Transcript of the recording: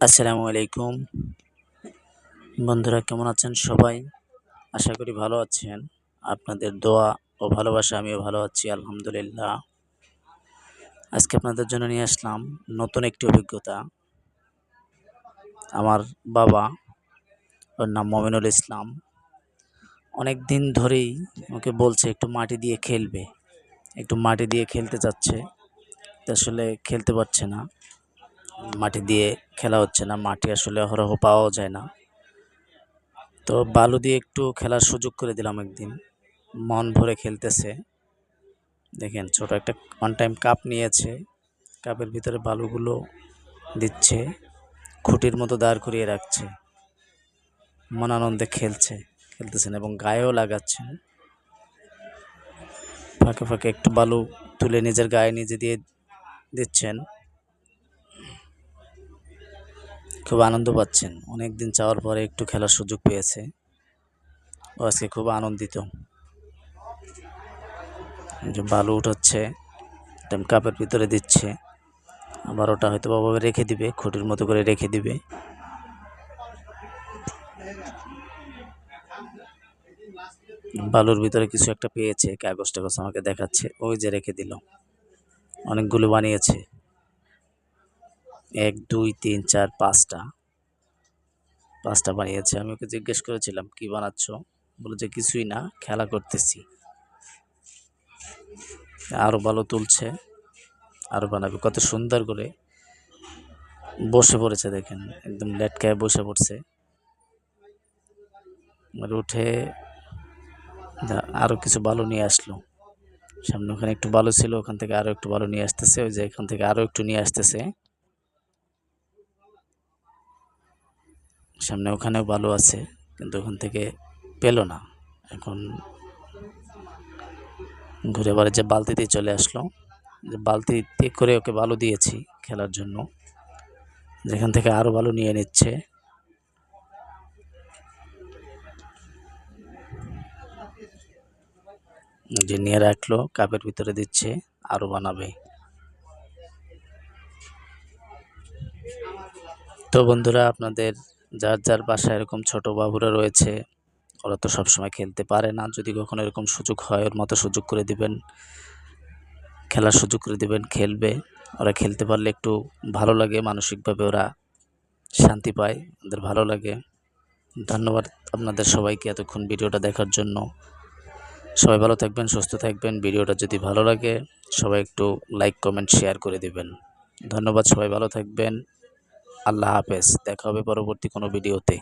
আসসালামু আলাইকুম। বন্ধুরা, কেমন আছেন সবাই? আশা করি ভালো আছেন। আপনাদের দোয়া ও ভালোবাসা আমিও ভালো আছি, আলহামদুলিল্লাহ। আজকে আপনাদের জন্য নিয়ে আসলাম নতুন একটি অভিজ্ঞতা। আমার বাবা, ওর নাম মমিনুল ইসলাম। অনেক দিন ধরেই ওকে বলছে, একটু মাটি দিয়ে খেলবে। একটু মাটি দিয়ে খেলতে চাচ্ছে। তো আসলে খেলতে পারছে না। মাটি দিয়ে খেলা হচ্ছে না, মাটি আসলে অহরহ পাওয়াও যায় না। তো বালু দিয়ে একটু খেলার সুযোগ করে দিলাম একদিন। মন ভরে খেলতেছে। দেখেন, ছোট একটা ওয়ান টাইম কাপ নিয়েছে। কাপের ভিতরে বালুগুলো দিচ্ছে। খুঁটির মতো দাঁড় করিয়ে রাখছে। মন আনন্দে খেলছে, খেলতেছেন এবং গায়েও লাগাচ্ছেন। ফাঁকে ফাঁকে একটু বালু তুলে নিজের গায়ে নিজে দিয়ে দিচ্ছেন। খুব আনন্দ পাচ্ছেন। অনেক দিন চাওয়ার পরে একটু খেলার সুযোগ পেয়েছে। ও আজকে খুব আনন্দিত। যে বালু উঠাচ্ছে কাপের ভিতরে দিচ্ছে। আবার ওটা হয়তো বাবা রেখে দিবে, খুঁটির মতো করে রেখে দিবে। বালুর ভিতরে কিছু একটা পেয়েছে কাগজ টাগজ আমাকে দেখাচ্ছে। ওই যে রেখে দিল। অনেকগুলো বানিয়েছে। এক, দুই, তিন, চার, পাঁচটা। পাঁচটা বানিয়েছে। আমি ওকে জিজ্ঞেস করেছিলাম, কি বানাচ্ছ? বলে যে, কিছুই না, খেলা করতেছি। আরও ভালো তুলছে আরও বানাবে। কত সুন্দর করে বসে পড়েছে, দেখেন। একদম লেটকায় বসে পড়ছে। আর উঠে আরও কিছু বালু নিয়ে আসলো। সামনে ওখানে একটু বালু ছিল, ওখান থেকে আরও একটু বালু নিয়ে আসতেছে। ওই যে এখান থেকে আরও একটু নিয়ে আসতেছে। সামনে ওখানেও ভালো আছে, কিন্তু ওখান থেকে পেল না। এখন ঘুরে বারে যে বালতিতে চলে আসলো, যে বালতিতে করে ওকে ভালো দিয়েছি খেলার জন্য। যেখান থেকে আরও ভালো নিয়ে নিচ্ছে। যে নিয়ে রাখল, কাপের ভিতরে দিচ্ছে আরও বানাবে। তো বন্ধুরা, আপনাদের যার যার বাসায় এরকম ছোট বাবুরা রয়েছে, ওরা তো সবসময় খেলতে পারে না। যদি কখনো এরকম সুযোগ হয়, ওর মতো সুযোগ করে দিবেন, খেলার সুযোগ করে দিবেন, খেলবে। ওরা খেলতে পারলে একটু ভালো লাগে, মানসিকভাবে ওরা শান্তি পায়, ওদের ভালো লাগে। ধন্যবাদ আপনাদের সবাইকে এতক্ষণ ভিডিওটা দেখার জন্য। সবাই ভালো থাকবেন, সুস্থ থাকবেন। ভিডিওটা যদি ভালো লাগে, সবাই একটু লাইক কমেন্ট শেয়ার করে দিবেন। ধন্যবাদ, সবাই ভালো থাকবেন। আল্লাহ হাফেজ। দেখা হবে পরবর্তী কোনো ভিডিওতে।